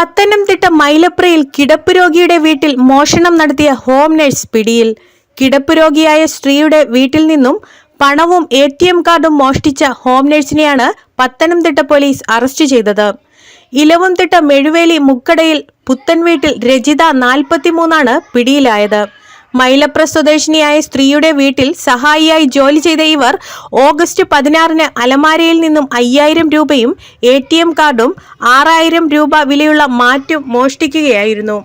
പത്തനംതിട്ട മൈലപ്രയിൽ കിടപ്പ് രോഗിയുടെ വീട്ടിൽ മോഷണം നടത്തിയ ഹോം നഴ്സ് പിടിയിൽ. കിടപ്പ് രോഗിയായ സ്ത്രീയുടെ വീട്ടിൽ നിന്നും പണവും എ ടി എം കാർഡും മോഷ്ടിച്ച ഹോം നഴ്സിനെയാണ് പത്തനംതിട്ട പോലീസ് അറസ്റ്റ് ചെയ്തത്. ഇലവുംതിട്ട മെഴുവേലി മുക്കടയിൽ പുത്തൻ വീട്ടിൽ രജിത നാൽപ്പത്തിമൂന്നാണ് പിടിയിലായത്. മൈലപ്ര സ്വദേശിനിയായ സ്ത്രീയുടെ വീട്ടിൽ സഹായിയായി ജോലി ചെയ്ത ഇവർ ഓഗസ്റ്റ് പതിനാറിന് അലമാരയിൽ നിന്നും അയ്യായിരം രൂപയും എ കാർഡും ആറായിരം രൂപ വിലയുള്ള മാറ്റും മോഷ്ടിക്കുകയായിരുന്നു.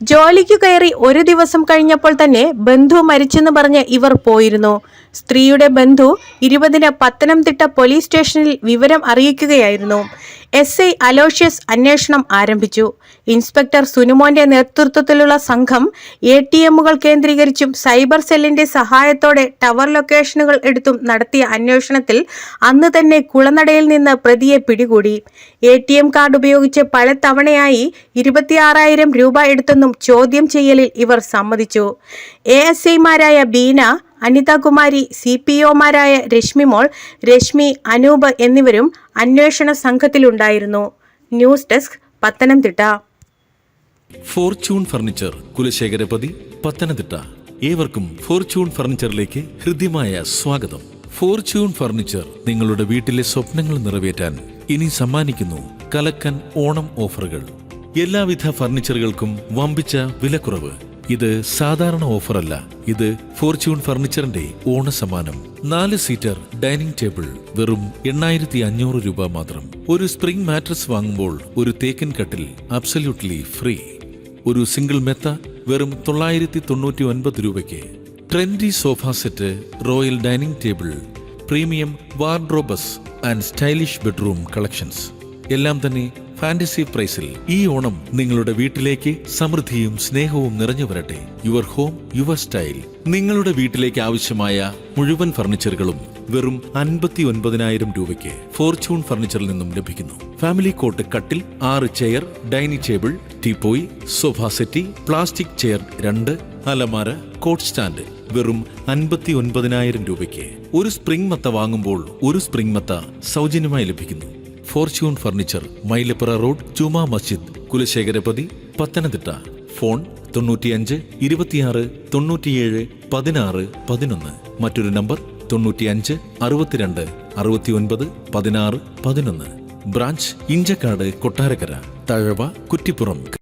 ജോലിക്കു കയറി ഒരു ദിവസം കഴിഞ്ഞപ്പോൾ തന്നെ ബന്ധു മരിച്ചെന്ന് പറഞ്ഞ് ഇവർ പോയിരുന്നു. സ്ത്രീയുടെ ബന്ധു ഇരുപതിന് പത്തനംതിട്ട പോലീസ് സ്റ്റേഷനിൽ വിവരം അറിയിക്കുകയായിരുന്നു. എസ് ഐ അലോഷ്യസ് അന്വേഷണം ആരംഭിച്ചു. ഇൻസ്പെക്ടർ സുനുമോന്റെ നേതൃത്വത്തിലുള്ള സംഘം എ ടി എമ്മുകൾ കേന്ദ്രീകരിച്ചും സൈബർ സെല്ലിന്റെ സഹായത്തോടെ ടവർ ലൊക്കേഷനുകൾ എടുത്തും നടത്തിയ അന്വേഷണത്തിൽ അന്ന് തന്നെ കുളനടയിൽ നിന്ന് പ്രതിയെ പിടികൂടി. എ കാർഡ് ഉപയോഗിച്ച് പല തവണയായി ഇരുപത്തിയാറായിരം രൂപ എടുത്തെന്നും ചോദ്യം ചെയ്യലിൽ ഇവർ സമ്മതിച്ചു. എ എസ് ഐമാരായ ബീന അനിതകുമാരി സി പി ഒമാരായ രശ്മിമോൾ രശ്മി അനൂപ് എന്നിവരും അന്വേഷണ സംഘത്തിലുണ്ടായിരുന്നു. News desk Pathanamthitta. Fortune furniture Kulasekharapathy Pathanamthitta. ഏവർക്കും ഫോർച്യൂൺ ഫർണിച്ചറിലേക്ക് ഹൃദ്യമായ സ്വാഗതം. ഫോർച്യൂൺ ഫർണിച്ചർ നിങ്ങളുടെ വീട്ടിലെ സ്വപ്നങ്ങൾ നിറവേറ്റാൻ ഇനി സമ്മാനിക്കുന്നു കലക്കൻ ഓണം ഓഫറുകൾ. എല്ലാവിധ ഫർണിച്ചറുകൾക്കും വമ്പിച്ച വിലക്കുറവ്. ഇത് സാധാരണ ഓഫറല്ല. ഇത് ഫോർച്യൂൺ ഫർണിച്ചറിന്റെ ഓണസമ്മാനം. നാല് സീറ്റർ ഡൈനിങ് ടേബിൾ വെറും എണ്ണായിരത്തി അഞ്ഞൂറ് രൂപ മാത്രം. ഒരു സ്പ്രിംഗ് മാട്രസ് വാങ്ങുമ്പോൾ ഒരു തേക്കൻ കട്ടിൽ അബ്സല്യൂട്ട്ലി ഫ്രീ. ഒരു സിംഗിൾ മെത്ത വെറും തൊള്ളായിരത്തി തൊണ്ണൂറ്റി ഒൻപത് രൂപയ്ക്ക്. Trendy sofa set royal dining table premium wardrobes and stylish bedroom collections. എല്ലാം തന്നെ ഫാന്റസി പ്രൈസിൽ ഈ ഓണം നിങ്ങളുടെ വീട്ടിലേക്ക് സമൃദ്ധിയും സ്നേഹവും നിറഞ്ഞു വരട്ടെ. യുവർ ഹോം യുവർ സ്റ്റൈൽ നിങ്ങളുടെ വീട്ടിലേക്ക് ആവശ്യമായ മുഴുവൻ ഫർണിച്ചറുകളും വെറും അൻപത്തി ഒൻപതിനായിരം രൂപയ്ക്ക് ഫോർച്യൂൺ ഫർണിച്ചറിൽ നിന്നും ലഭിക്കുന്നു. ഫാമിലി കോട്ട് കട്ടിൽ ആറ് chair dining table teapoy sofa settee plastic chair രണ്ട് അലമാര കോട്ട് സ്റ്റാൻഡ് വെറും അൻപത്തി ഒൻപതിനായിരം രൂപയ്ക്ക്. ഒരു സ്പ്രിംഗ് മത്ത വാങ്ങുമ്പോൾ ഒരു സ്പ്രിംഗ് മത്ത സൗജന്യമായി ലഭിക്കുന്നു. Fortune furniture Mylapra road Juma Masjid. Kulasekharapathy Pathanamthitta. Phone തൊണ്ണൂറ്റിയഞ്ച് ഇരുപത്തിയാറ് തൊണ്ണൂറ്റിയേഴ് പതിനാറ് പതിനൊന്ന്. മറ്റൊരു നമ്പർ തൊണ്ണൂറ്റിയഞ്ച് അറുപത്തിരണ്ട് അറുപത്തിയൊൻപത് പതിനാറ് പതിനൊന്ന്. ബ്രാഞ്ച് ഇഞ്ചക്കാട് കൊട്ടാരക്കര തഴവ കുറ്റിപ്പുറം.